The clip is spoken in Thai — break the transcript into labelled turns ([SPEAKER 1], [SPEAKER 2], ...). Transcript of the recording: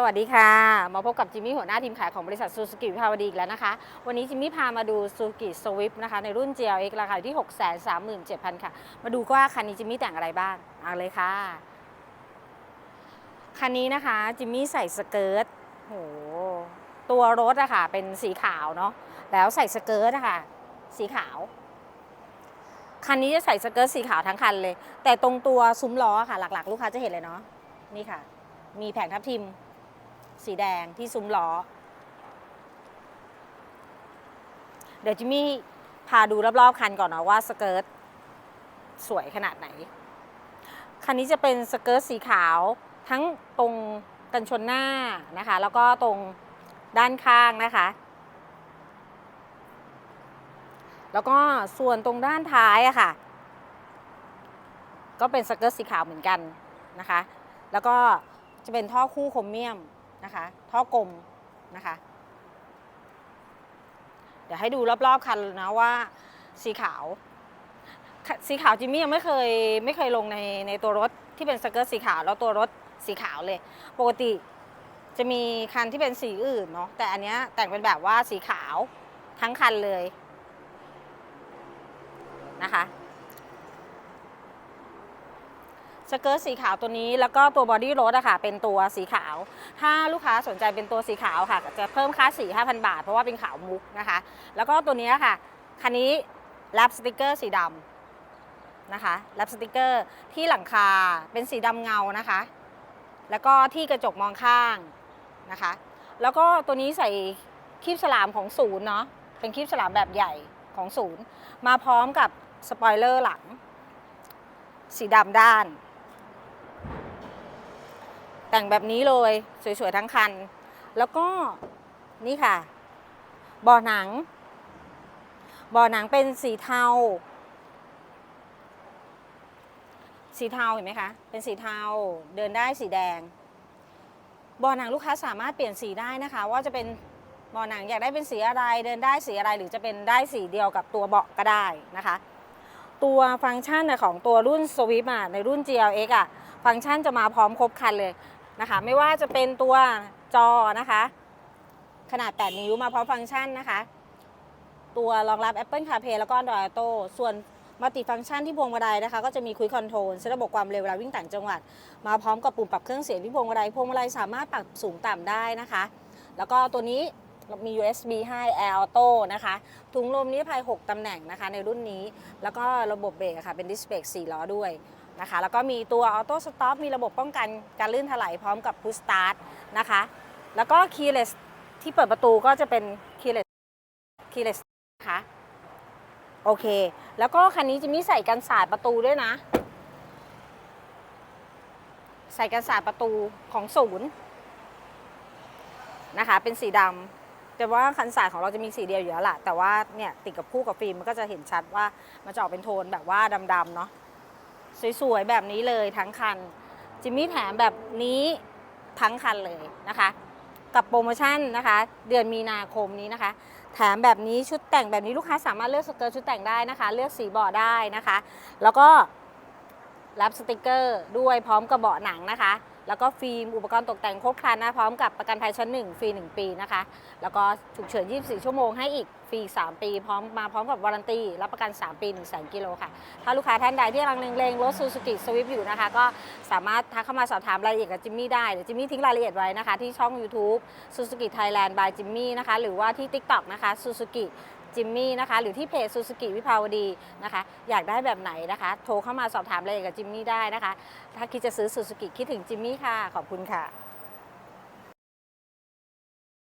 [SPEAKER 1] สวัสดีค่ะ มาพบกับจิมมี่หัวหน้าทีมขายของบริษัทซูซูกิวิภาวดีอีกแล้วนะคะ วันนี้จิมมี่พามาดูซูซูกิสวิฟนะคะในรุ่น GLX ราคาอยู่ที่ 637,000 ค่ะ มาดูว่าคันนี้จิมมี่แต่งอะไรบ้าง เอาเลยค่ะ คันนี้นะคะจิมมี่ใส่สเกิร์ตโหตัวรถอะค่ะเป็นสีขาวเนาะแล้วใส่สเกิร์ตอะค่ะสีขาวคันนี้จะใส่สเกิร์ตสีขาวทั้งคันเลย แต่ตรงตัวซุ้มล้อค่ะ หลัก ๆ ลูกค้าจะเห็นเลยเนาะนี่ค่ะ มีแผงทับทิม สีแดงที่ซุ้มล้อ เดี๋ยวจิมมี่พาดูรอบๆคันก่อนนะว่าสเกิร์ตสวยขนาดไหน คันนี้จะเป็นสเกิร์ตสีขาวทั้งตรงกันชนหน้านะคะ แล้วก็ตรงด้านข้างนะคะ แล้วก็ส่วนตรงด้านท้ายอะค่ะ ก็เป็นสเกิร์ตสีขาวเหมือนกันนะคะ แล้วก็จะเป็นท่อคู่โครเมียม นะคะ ท่อกลมนะคะ เดี๋ยวให้ดูรอบๆคันนะว่าสีขาว สีขาวจิมมี่ยังไม่เคยไม่เคยลงในในตัวรถที่เป็นสเกิร์ตสีขาวแล้วตัวรถสีขาวเลย ปกติจะมีคันที่เป็นสีอื่นเนาะแต่อันเนี้ยแต่งเป็นแบบว่าสีขาวทั้งคันเลยนะคะ สเกิร์ตสีขาวตัวนี้ แล้วก็ตัวบอดี้รถอะค่ะ เป็นตัวสีขาว ถ้าลูกค้าสนใจเป็นตัวสีขาวค่ะ จะเพิ่มค่าสี 5,000 บาท เพราะว่าเป็นขาวมุกนะคะ แล้วก็ตัวนี้ค่ะ คันนี้แรปสติกเกอร์สีดำนะคะแรปสติกเกอร์ที่หลังคาเป็นสีดำเงานะคะ แล้วก็ที่กระจกมองข้างนะคะ แล้วก็ตัวนี้ใส่คีบฉลามของศูนย์เนาะ เป็นคีบฉลามแบบใหญ่ของศูนย์ มาพร้อมกับสปอยเลอร์หลัง สีดำด้าน แต่งแบบนี้เลยสวยๆทั้งคัน แล้วก็นี่ค่ะบ่อหนังบ่อหนังเป็นสีเทา สีเทาเห็นไหมคะ เป็นสีเทาเดินได้สีแดงบ่อหนังลูกค้าสามารถเปลี่ยนสีได้นะคะ ว่าจะเป็นบ่อหนังอยากได้เป็นสีอะไร เดินได้สีอะไรหรือจะเป็นได้สีเดียวกับตัวเบาะก็ได้นะคะ ตัวฟังก์ชันของตัวรุ่น Swift อะในรุ่น GLX อะฟังก์ชันจะมาพร้อมครบคันเลย นะคะ ไม่ว่าจะเป็นตัวจอนะคะ ขนาด 8 นิ้วมาพร้อมฟังก์ชันนะคะ ตัวรองรับ Apple CarPlay แล้วก็ Android Auto ส่วนมัลติฟังก์ชันที่พวงมาลัยนะคะ ก็จะมีคุยคอนโทรลเซตระบบความเร็วเวลาวิ่งต่างจังหวัด มาพร้อมกับปุ่มปรับเครื่องเสียงที่พวงมาลัยพวงมาลัยสามารถปรับสูงต่ำได้นะคะ แล้วก็ตัวนี้มี USB ให้ Air Auto นะคะ ถุงลมนิรภัย 6 ตำแหน่งนะคะในรุ่นนี้ แล้วก็ระบบเบรกค่ะ เป็นดิสเบรก4ล้อด้วย นะคะ แล้วก็มีตัว Auto Stop มีระบบป้องกันการลื่นถลายพร้อมกับ Push Start นะคะ แล้วก็ Keyless ที่เปิดประตูก็จะเป็น Keyless Keyless นะคะโอเค แล้วก็คันนี้จะมีใส่กันสาดประตูด้วยนะ ใส่กันสาดประตูของศูนย์นะคะ เป็นสีดำแต่ว่าคันสาดของเราจะมีสีเดียวอยู่แล้วล่ะ แต่ว่าเนี่ยติดกับคู่กับฟิล์มมันก็จะเห็นชัดว่ามันจะออกเป็นโทนแบบว่าดำๆเนาะ สวยๆ แบบนี้เลยทั้งคัน จิมมี่แถมแบบนี้ทั้งคันเลยนะคะ กับโปรโมชั่นนะคะ เดือนมีนาคมนี้นะคะ แถมแบบนี้ชุดแต่งแบบนี้ลูกค้าสามารถเลือกสเกิร์ตชุดแต่งได้นะคะ เลือกสีเบาะได้นะคะ แล้วก็รับสติกเกอร์ด้วยพร้อมกับเบาะหนังนะคะ แล้วก็ฟิล์มอุปกรณ์ตกแต่งครบครันนะพร้อมกับประกันภัยชั้น 1 ฟรี 1 ปีนะคะ แล้วก็ฉุกเฉิน 24 ชั่วโมงให้อีกฟรี 3 ปี พร้อมมาพร้อมกับวารันตีรับประกัน 3 ปี1 0 0 0 0กิโลค่ะ ถ้าลูกค้าท่านใดที่กำลังเลงรถซูซูกิสวิฟอยู่นะคะ ก็สามารถทักเข้ามาสอบถามรายละเอียดกับจิมมี่ได้เดี๋ยวจิมมี่ทิ้งรายละเอียดไว้นะคะที่ช่อง YouTube Suzuki Thailand by Jimmy นะคะหรือว่าที่ TikTok นะคะ Suzuki จิมมี่นะคะหรือที่เพจซูซูกิวิภาวดีนะคะอยากได้แบบไหนนะคะ โทรเข้ามาสอบถามรายละเอียดกับจิมมี่ได้นะคะ ถ้าคิดจะซื้อซูซูกิคิดถึงจิมมี่ค่ะ ขอบคุณค่ะ